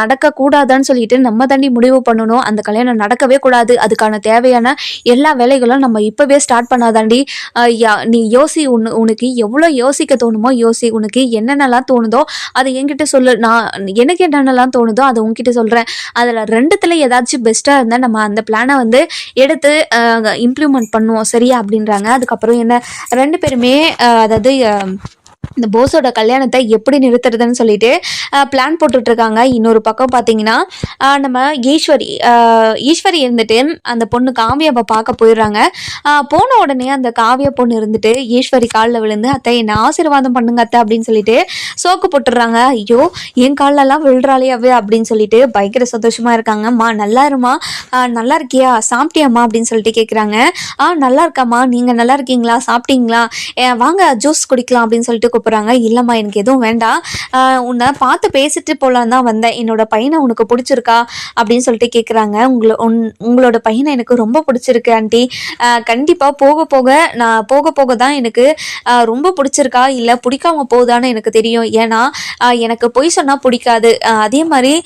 நடக்கக்கூடாதான்னு சொல்லிட்டு நம்ம தாண்டி முடிவு பண்ணணும். அந்த கல்யாணம் நடக்கவே கூடாது. அதுக்கான தேவையான எல்லா வேலைகளும் நம்ம இப்போவே ஸ்டார்ட் பண்ணாதாண்டி யா- நீ யோசி உன்னு உனக்கு எவ்வளோ யோசிக்க தோணுமோ யோசி உனக்கு என்னென்னலாம் தோணுதோ அதை என்கிட்ட சொல்லு. நான் எனக்கு என்னென்னலாம் தோணுதோ அதை உன்கிட்ட சொல்கிறேன் அதில் ரெண்டுத்துல ஏதாச்சும் பெஸ்ட்டாக இருந்தால் நம்ம அந்த பிளானை வந்து எடுத்து இம்ப்ளிமெண்ட் பண்ணுவோம். சரியா? அப்படின்றாங்க. அதுக்கப்புறம் என்ன? ரெண்டு பேருமே அதாவது இந்த போஸோட கல்யாணத்தை எப்படி நிறுத்துறதுன்னு சொல்லிட்டு பிளான் போட்டுட்ருக்காங்க. இன்னொரு பக்கம் பார்த்தீங்கன்னா நம்ம ஈஸ்வரி ஈஸ்வரி இருந்துட்டு அந்த பொண்ணு காவியாவை பார்க்க போயிடுறாங்க. போன உடனே அந்த காவிய பொண்ணு இருந்துட்டு ஈஸ்வரி காலில் விழுந்து அத்தை என்ன ஆசீர்வாதம் பண்ணுங்க அத்தை அப்படின்னு சொல்லிட்டு சோக்கு போட்டுடுறாங்க. ஐயோ என் கால்லெல்லாம் விழுறாளியாவே அப்படின்னு சொல்லிட்டு பயங்கர சந்தோஷமா இருக்காங்கம்மா நல்லா இருமா. நல்லா இருக்கியா? சாப்பிட்டியாம்மா? அப்படின்னு சொல்லிட்டு கேட்குறாங்க ஆ நல்லா இருக்காம்மா. நீங்கள் நல்லா இருக்கீங்களா? சாப்பிட்டீங்களா? வாங்க ஜூஸ் குடிக்கலாம் அப்படின்னு சொல்லிட்டு கூப்பிட்றாங்க. இல்லைம்மா எனக்கு எதுவும் வேண்டாம். உன்னை பார்த்து பேசிட்டு போகலான் தான் வந்தேன். என்னோட பையனை உனக்கு பிடிச்சிருக்கா? அப்படின்னு சொல்லிட்டு கேட்குறாங்க உங்களை உன் உங்களோட பையனை எனக்கு ரொம்ப பிடிச்சிருக்கு ஆண்டி. கண்டிப்பாக போக போக நான் போக போக தான் எனக்கு ரொம்ப பிடிச்சிருக்கா? இல்லை பிடிக்காம போகுதான்னு எனக்கு தெரியும். ஏன்னா எனக்கு பொய் சொன்னால் பிடிக்காது. அதே மாதிரி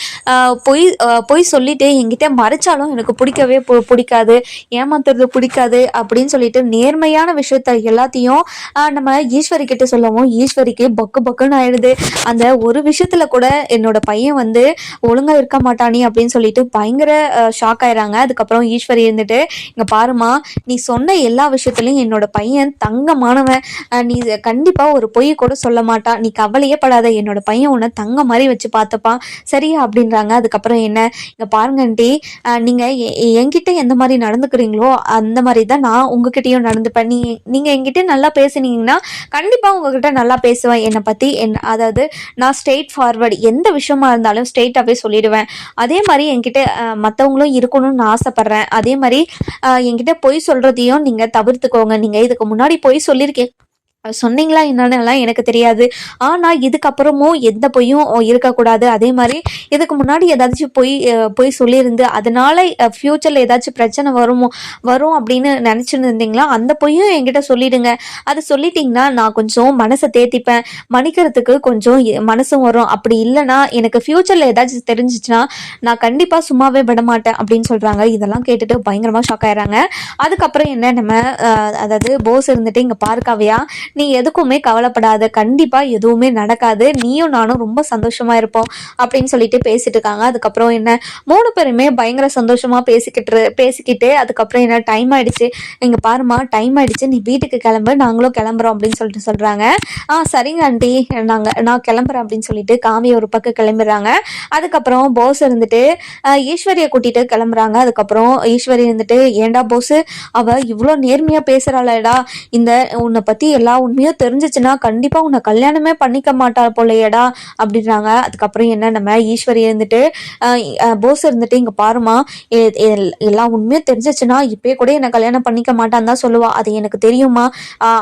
பொய் பொய் சொல்லிட்டு என்கிட்ட மறைச்சாலும் எனக்கு பிடிக்கவே பு- பிடிக்காது. ஏமாத்துறது பிடிக்காது அப்படின்னு சொல்லிட்டு நேர்மையான விஷயத்த எல்லாத்தையும் நம்ம ஈஸ்வரி கிட்ட சொல்லவும் ஈஸ்வரிக்கு பக்கு பக்குன்னு ஆயிடுது. அந்த ஒரு விஷயத்துல கூட என்னோட பையன் வந்து ஒழுங்கா இருக்க மாட்டானே அப்படின்னு சொல்லிட்டு பயங்கர ஷாக் ஆயிடுறாங்க அதுக்கப்புறம் ஈஸ்வரி இருந்துட்டு இங்க பாருமா நீ சொன்ன எல்லா விஷயத்துலயும் என்னோட பையன் தங்கமானவன். மாணவன் நீ கண்டிப்பா ஒரு பொய் கூட சொல்ல மாட்டான் நீ கவலையே படாத. என்னோட பையன் உன்னை தங்க மாதிரி வச்சு பார்த்துப்பான். சரியா அப்படின்றாங்க. அதுக்கப்புறம் என்ன? இங்க பாருங்க ஆண்டி. நீங்க எ- என்கிட்ட எந்த மாதிரி நடந்துக்கிறீங்களோ அந்த மாதிரி தான் நான் உங்ககிட்டயும் நடந்துப்பேன். நீ நீங்க என்கிட்ட நல்லா பேசுனீங்கன்னா கண்டிப்பா உங்ககிட்ட நல்லா பேசுவேன் என்னை பற்றி என் அதாவது நான் ஸ்ட்ரெயிட் ஃபார்வர்டு எந்த விஷயமா இருந்தாலும் ஸ்ட்ரெயிட்டாகவே சொல்லிடுவேன். அதே மாதிரி என்கிட்ட மற்றவங்களும் இருக்கணும்னு ஆசைப்பட்றேன். ஆசைப்படுறேன் அதே மாதிரி என்கிட்ட பொய் சொல்றதையும் நீங்க தவிர்த்துக்கோங்க. நீங்கள் இதுக்கு முன்னாடி பொய் சொல்லியிருக்கேன் சொன்னீங்களா என்னன்னெல்லாம் எனக்கு தெரியாது. ஆனால் இதுக்கப்புறமும் எந்த பொய்யும் இருக்கக்கூடாது. அதே மாதிரி இதுக்கு முன்னாடி ஏதாச்சும் பொய் பொய் சொல்லியிருந்து அதனால ஃப்யூச்சரில் ஏதாச்சும் பிரச்சனை வருமோ வரும் அப்படின்னு நினச்சிருந்தீங்களா அந்த பொய்யும் என்கிட்ட சொல்லிடுங்க. அது சொல்லிட்டீங்கன்னா நான் கொஞ்சம் மனசை தேத்திப்பேன். மன்னிக்கிறதுக்கு கொஞ்சம் எ- மனசும் வரும். அப்படி இல்லைன்னா எனக்கு ஃப்யூச்சரில் ஏதாச்சும் தெரிஞ்சிச்சுன்னா நான் கண்டிப்பாக சும்மாவே விட மாட்டேன் அப்படின்னு சொல்கிறாங்க இதெல்லாம் கேட்டுட்டு பயங்கரமாக ஷாக் ஆயிடுறாங்க. அதுக்கப்புறம் என்ன நம்ம அதாவது போஸ் இருந்துட்டு இங்கே பார்க்காவையா நீ எதுக்குமே கவலைப்படாத. கண்டிப்பாக எதுவுமே நடக்காது. நீயும் நானும் ரொம்ப சந்தோஷமா இருப்போம் அப்படின்னு சொல்லிட்டு பேசிட்டு இருக்காங்க. அதுக்கப்புறம் என்ன? மூணு பேருமே பயங்கர சந்தோஷமா பேசிக்கிட்டு பேசிக்கிட்டு அதுக்கப்புறம் என்ன? டைம் ஆயிடுச்சு. இங்க பாருமா டைம் ஆயிடுச்சு. நீ வீட்டுக்கு கிளம்பு நாங்களும் கிளம்புறோம் அப்படின்னு சொல்லிட்டு சொல்றாங்க. ஆ சரிங்க ஆண்டி நாங்க நான் கிளம்புறேன் அப்படின்னு சொல்லிட்டு காமியை ஒரு பக்கம் கிளம்பிடுறாங்க. அதுக்கப்புறம் போஸ் இருந்துட்டு ஈஸ்வரியை கூட்டிட்டு கிளம்புறாங்க. அதுக்கப்புறம் ஈஸ்வரி இருந்துட்டு ஏன்டா போஸ் அவ இவ்வளோ நேர்மையா பேசுகிறாளடா இந்த உன்னை பத்தி எல்லா உண்மையாக தெரிஞ்சிச்சுன்னா கண்டிப்பா உன்னை கல்யாணமே பண்ணிக்க மாட்டா போலையடா அப்படின்றாங்க. அதுக்கப்புறம் என்ன நம்ம ஈஸ்வரி இருந்துட்டு போஸ் இருந்துட்டு இங்க பாருமா எ- எல்- தெரிஞ்சிச்சுன்னா இப்பயே கூட என்னை கல்யாணம் பண்ணிக்க மாட்டான்னு தான் சொல்லுவா. அது எனக்கு தெரியுமா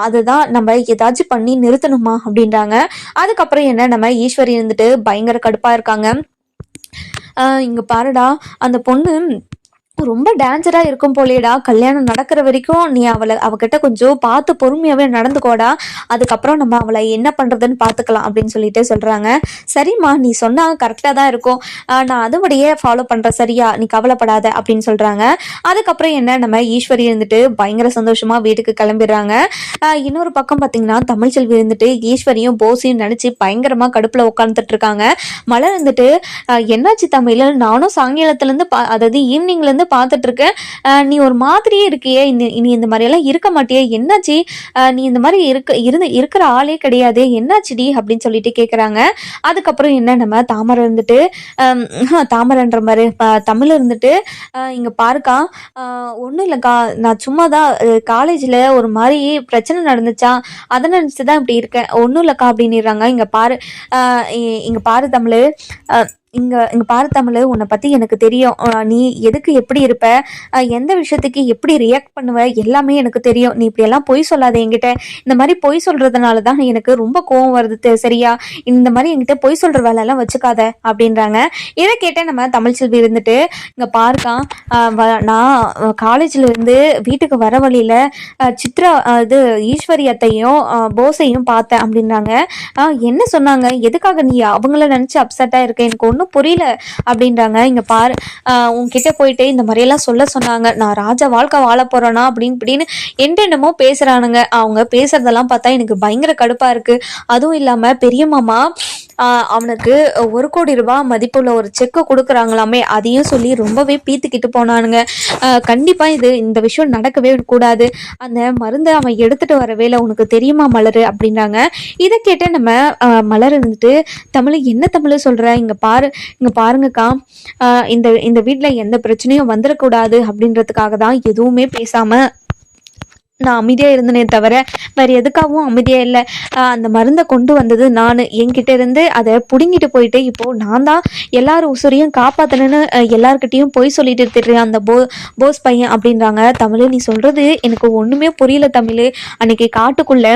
அதுதான் நம்ம ஏதாச்சும் பண்ணி நிறுத்தணுமா அப்படின்றாங்க. அதுக்கப்புறம் என்ன நம்ம ஈஸ்வரி இருந்துட்டு பயங்கர கடுப்பா இருக்காங்க. இங்கே இங்க பாருடா அந்த பொண்ணு ரொம்ப டேஞ்சராக இருக்கும் போலேடா கல்யாணம் நடக்கிற வரைக்கும் நீ அவளை அவகிட்ட கொஞ்சம் பார்த்து பொறுமையாகவே நடந்துக்கோடா. அதுக்கப்புறம் நம்ம அவளை என்ன பண்ணுறதுன்னு பார்த்துக்கலாம் அப்படின்னு சொல்லிட்டு சொல்கிறாங்க சரிம்மா நீ சொன்னால் கரெக்டாக தான் இருக்கும். நான் அதுபடியே ஃபாலோ பண்ணுறேன் சரியா? நீ கவலைப்படாத அப்படின்னு சொல்கிறாங்க அதுக்கப்புறம் என்ன நம்ம ஈஸ்வரி இருந்துட்டு பயங்கர சந்தோஷமாக வீட்டுக்கு கிளம்பிடுறாங்க. இன்னொரு பக்கம் பார்த்தீங்கன்னா தமிழ்ச்செல்வி இருந்துட்டு ஈஸ்வரியும் போஸையும் நினச்சி பயங்கரமாக கடுப்பில் உட்காந்துட்டு இருக்காங்க. மலர் இருந்துட்டு என்னாச்சு தமிழ்? நானும் சாயங்காலத்துலேருந்து பா அதாவது ஈவினிங்லேருந்து பார்த்துட்டு இருக்கேன் நீ ஒரு மாதிரியே இருக்கியே இந்த நீ இந்த மாதிரியெல்லாம் இருக்க மாட்டியே. என்னாச்சு? நீ இந்த மாதிரி இருக்க இருந்து இருக்கிற ஆளே கிடையாது. என்னாச்சுடி? அப்படின்னு சொல்லிட்டு கேட்குறாங்க அதுக்கப்புறம் என்ன? நம்ம தாமரை இருந்துட்டு தாமரைன்ற மாதிரி தமிழ் இருந்துட்டு இங்கே பாருக்கா. ஒன்றும் இல்லைக்கா. நான் சும்மா தான் காலேஜில் ஒரு மாதிரி பிரச்சனை நடந்துச்சா? அதை நினச்சி தான் இப்படி இருக்கேன். ஒன்றும் இல்லைக்கா அப்படின்னுறாங்க. இங்கே பாரு இங்கே பாரு தமிழ். இங்க இங்க பாரு தமிழ் உன்னை பத்தி எனக்கு தெரியும். நீ எதுக்கு எப்படி இருப்ப? எந்த விஷயத்துக்கு எப்படி ரியாக்ட் பண்ணுவ? எல்லாமே எனக்கு தெரியும். நீ இப்படி எல்லாம் பொய் சொல்லாத என்கிட்ட. இந்த மாதிரி பொய் சொல்றதுனால தான் எனக்கு ரொம்ப கோவம் வருது சரியா? இந்த மாதிரி என்கிட்ட பொய் சொல்ற வேலை எல்லாம் வச்சுக்காத அப்படின்றாங்க. இதை கேட்ட நம்ம தமிழ்ச்செல்வி இருந்துட்டு இங்க பாருக்கா நான் காலேஜ்ல இருந்து வீட்டுக்கு வர வழியில சித்ரா இது ஈஸ்வரியத்தையும் அஹ் போஸையும் பார்த்தேன் அப்படின்றாங்க. என்ன சொன்னாங்க? எதுக்காக நீ அவங்கள நினைச்சு அப்செட்டா இருக்க? எனக்கு ஒன்றும் புரியல அப்படின்றாங்க. இங்கே பாரு உங்ககிட்ட உன்கிட்ட போயிட்டு இந்த மாதிரியெல்லாம் சொல்ல சொன்னாங்க. நான் ராஜா வாழ்க்கை வாழ போகிறேனா அப்படின்னு இப்படின்னு என்னென்னமோ பேசுகிறானுங்க அவங்க பேசுகிறதெல்லாம் பார்த்தா எனக்கு பயங்கர கடுப்பாக இருக்குது அதுவும் இல்லாமல் பெரிய மாமா அவனுக்கு ஒரு கோடி ரூபாய் மதிப்புள்ள ஒரு செக்கு கொடுக்குறாங்களாமே அதையும் சொல்லி ரொம்பவே பீத்துக்கிட்டு போனானுங்க. கண்டிப்பாக கண்டிப்பா இது இந்த விஷயம் நடக்கவே கூடாது. அந்த மருந்தை அவன் எடுத்துட்டு வரவேல உனக்கு தெரியுமா மலரு? அப்படின்றாங்க. இதை கேட்ட நம்ம மலர் இருந்துட்டு தமிழ் என்ன தமிழ் சொல்ற? இங்க பாரு இங்க பாருங்கக்கா. இந்த இந்த வீட்டில் எந்த பிரச்சனையும் வந்துடக்கூடாது அப்படின்றதுக்காக தான் எதுவுமே பேசாம நான் அமைதியாக இருந்தனே தவிர வேறு எதுக்காகவும் அமைதியாக இல்லை. அந்த மருந்தை கொண்டு வந்தது நான். என்கிட்ட இருந்து அதை பிடுங்கிட்டு போயிட்டு இப்போது நான் தான் எல்லார் உசுரையும் காப்பாற்றணுன்னு எல்லார்கிட்டேயும் போய் சொல்லிட்டு திட்டுறேன் அந்த போ போஸ் பையன் அப்படின்றாங்க. தமிழ் நீ சொல்கிறது எனக்கு ஒன்றுமே புரியல தமிழ். அன்னைக்கு காட்டுக்குள்ளே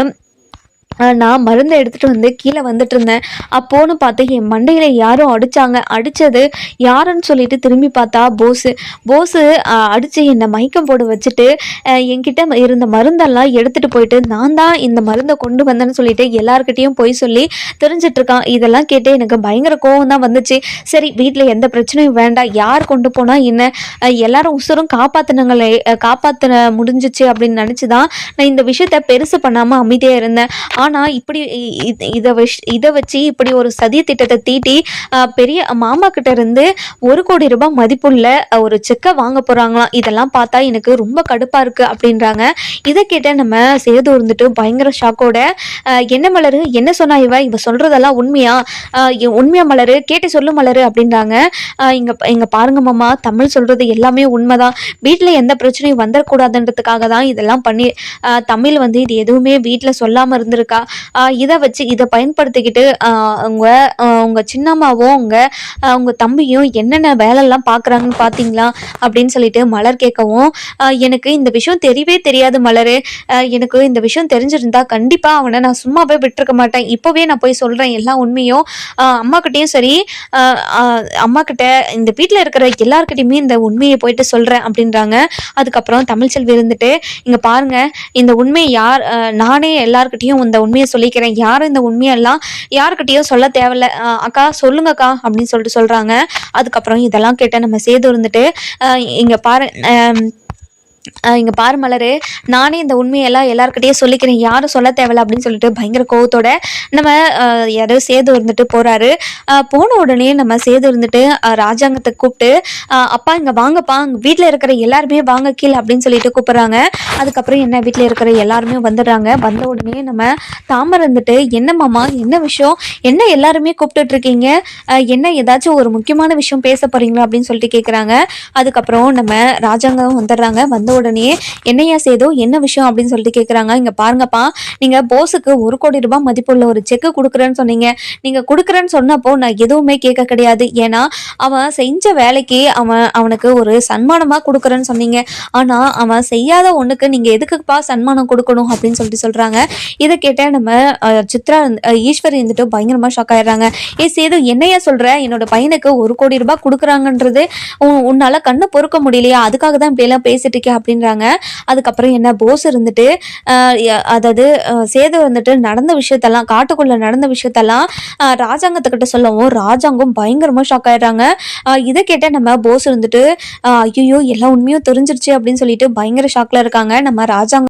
நான் மருந்தை எடுத்துட்டு வந்து கீழே வந்துட்டு இருந்தேன். அப்போன்னு பார்த்து என் மண்டையில யாரும் அடிச்சாங்க. அடிச்சது யாருன்னு சொல்லிட்டு திரும்பி பார்த்தா போஸு. போஸு அடித்து அடிச்சு என்னை மயக்கம் போட வச்சுட்டு என்கிட்ட இருந்த மருந்தெல்லாம் எடுத்துட்டு போயிட்டு நான் தான் இந்த மருந்தை கொண்டு வந்தேன்னு சொல்லிட்டு எல்லாருக்கிட்டேயும் போய் சொல்லி தெரிஞ்சிட்டு இருக்கான். இதெல்லாம் கேட்டு எனக்கு பயங்கர கோவம் தான் வந்துச்சு. சரி வீட்டில் எந்த பிரச்சனையும் வேண்டாம். யார் கொண்டு போனால் என்ன? எல்லாரும் உசுரும் காப்பாத்தினங்களே காப்பாத்தின முடிஞ்சிச்சு அப்படின்னு நினச்சி தான் நான் இந்த விஷயத்த பெருசு பண்ணாமல் அமைதியாக இருந்தேன். ஆனால் இப்படி இதை வச் இதை வச்சு இப்படி ஒரு சதி திட்டத்தை தீட்டி பெரிய மாமா கிட்ட இருந்து ஒரு கோடி ரூபாய் மதிப்புள்ள ஒரு செக்கை வாங்க போகிறாங்களாம் இதெல்லாம் பார்த்தா எனக்கு ரொம்ப கடுப்பாக இருக்குது அப்படின்றாங்க. இதை கேட்ட நம்ம சேது இருந்துட்டு பயங்கர ஷாக்கோட என்ன மலரு? என்ன சொன்னா இவ? இவ சொல்றதெல்லாம் உண்மையா? உண்மையா மலரு? கேட்டு சொல்லு மலரு அப்படின்றாங்க. இங்கே இங்க இங்க பாருங்க மாமா. தமிழ் சொல்றது எல்லாமே உண்மைதான். வீட்டில் எந்த பிரச்சனையும் வந்துடக்கூடாதுன்றதுக்காக தான் இதெல்லாம் பண்ணி தமிழ் வந்து இது எதுவுமே வீட்டில் சொல்லாமல் இருந்திருக்கா. இருக்கா? இதை வச்சு இதை பயன்படுத்திக்கிட்டு ஆஹ் உங்க உங்க சின்னம்மாவும் உங்க உங்க தம்பியும் என்னென்ன வேலைலாம் பார்க்குறாங்கன்னு பார்த்தீங்களா அப்படின்னு சொல்லிட்டு மலர் கேட்கவும் எனக்கு இந்த விஷயம் தெரியவே தெரியாது மலர். எனக்கு இந்த விஷயம் தெரிஞ்சிருந்தா கண்டிப்பாக அவனை நான் சும்மாவே விட்டுருக்க மாட்டேன். இப்போவே நான் போய் சொல்கிறேன் எல்லா உண்மையும். அம்மாக்கிட்டேயும் சரி அம்மாக்கிட்ட இந்த வீட்டில் இருக்கிற எல்லாருக்கிட்டையுமே இந்த உண்மையை போயிட்டு சொல்கிறேன் அப்படின்றாங்க. அதுக்கப்புறம் தமிழ்ச்செல்வி இருந்துட்டு இங்கே பாருங்க இந்த உண்மையை யார் நானே எல்லாருக்கிட்டையும் இந்த உண்மையை சொல்லிக்கிறேன். யாரும் இந்த உண்மையெல்லாம் யாருக்கிட்டையும் சொல்ல தேவையில்ல. அக்கா சொல்லுங்கக்கா அப்படின்னு சொல்லிட்டு சொல்கிறாங்க அதுக்கப்புறம் இதெல்லாம் கேட்ட நம்ம சேது இருந்துட்டு இங்கே பாரு இங்கே பாரு மலரு நானே இந்த உண்மையெல்லாம் எல்லாருக்கிட்டையும் சொல்லிக்கிறேன். யாரும் சொல்ல தேவையில்ல அப்படின்னு சொல்லிட்டு பயங்கர கோவத்தோட நம்ம யாரோ சேது இருந்துட்டு போறாரு. போன உடனே நம்ம சேது இருந்துட்டு ராஜாங்கத்தை கூப்பிட்டு அப்பா இங்கே வாங்கப்பா. அங்கே வீட்டில் இருக்கிற எல்லாருமே வாங்க கீழே அப்படின்னு சொல்லிட்டு கூப்பிட்றாங்க. அதுக்கப்புறம் என்ன வீட்டில் இருக்கிற எல்லாருமே வந்துடுறாங்க. வந்த உடனே நம்ம தாமரை இருந்துட்டு என்ன மாமா என்ன விஷயம்? என்ன எல்லாருமே கூப்பிட்டுட்டு இருக்கீங்க? என்ன ஏதாச்சும் ஒரு முக்கியமான விஷயம் பேச போறீங்களா? அப்படின்னு சொல்லிட்டு கேட்குறாங்க அதுக்கப்புறம் நம்ம ராஜாங்கம் வந்துடுறாங்க. வந்து உடனே என்னையா சேதோ என்ன விஷயம்? அப்படின்னு சொல்லிட்டு கேட்குறாங்க இங்கே பாருங்கப்பா நீங்கள் போஸுக்கு ஒரு கோடி ரூபாய் மதிப்புள்ள ஒரு செக்கு கொடுக்குறேன்னு சொன்னீங்க. நீங்கள் கொடுக்குறேன்னு சொன்னப்போ நான் எதுவுமே கேட்க கிடையாது. ஏன்னா அவன் செஞ்ச வேலைக்கு அவன் அவனுக்கு ஒரு சன்மானமாக கொடுக்குறேன்னு சொன்னீங்க. ஆனால் அவன் செய்யாத ஒன்றுக்கு நீங்கள் எதுக்குப்பா சன்மானம் கொடுக்கணும் அப்படின்னு சொல்லிட்டு சொல்கிறாங்க இதை கேட்ட நம்ம சித்ரா ஈஸ்வரி இருந்துட்டு பயங்கரமாக ஷாக் ஆயிடுறாங்க. ஏ சேது என்னையா சொல்கிற என்னோட பையனுக்கு ஒரு கோடி ரூபாய் கொடுக்குறாங்கன்றது உன்னால் உன்னால கண்ணை பொறுக்க முடியலையா? அதுக்காக தான் இப்படி எல்லாம் பேசிட்டு இருக்கேன் அப்படின்றாங்க. அதுக்கப்புறம் என்ன போஸ் இருந்துட்டு அதாவது சேது வந்துட்டு நடந்த விஷயத்தெல்லாம் காட்டுக்குள்ள நடந்த விஷயத்தெல்லாம் ராஜாங்கத்துக்கிட்ட சொல்லவும் ராஜாங்கம் பயங்கரமா ஷாக் ஆயிடுறாங்க. இதை கேட்ட நம்ம போஸ் இருந்துட்டு ஐயோ எல்லா உண்மையும் தெரிஞ்சிருச்சு அப்படின்னு சொல்லிட்டு பயங்கர ஷாக்ல இருக்காங்க. நம்ம ராஜாங்க